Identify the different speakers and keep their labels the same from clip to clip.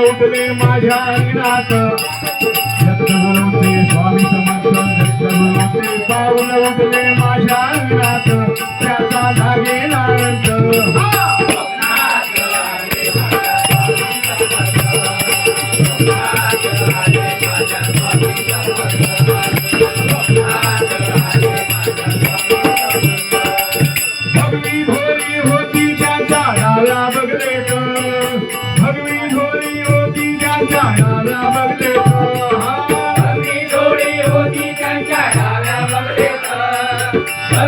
Speaker 1: उठले माझ्या अंगणात जगदगुरुचे स्वामी समर्थ जगदगुरुचे पाऊल उठले माझ्या अंगणात त्याचा धागे नारंत Yeah.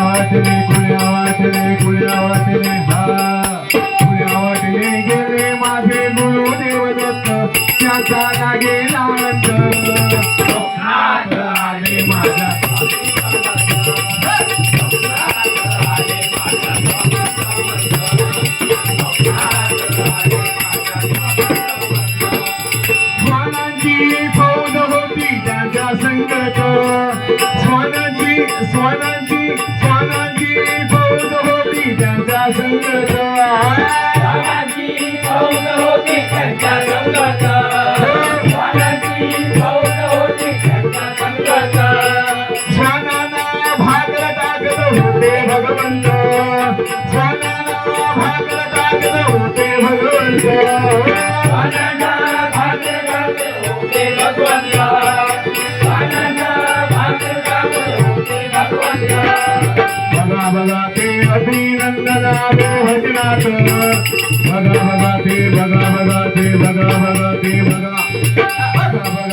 Speaker 1: वाटले गुळ्या वाटले गुळ्या वाटले हा गेले माझे गुरु देवदत्त. त्याचा लागे आनंद आले माझा स्वानांची स्वानांची फौज होती त्यांचा संगत स्वानांची फौज होती त्यांच्या संगत बघा बघा ते अभिनंदना मोहनाथ बघा बघा ते बघा बघा ते बघा बघा ते बघा बघा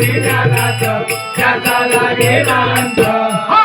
Speaker 1: माझ्या
Speaker 2: स्वामी समर्थ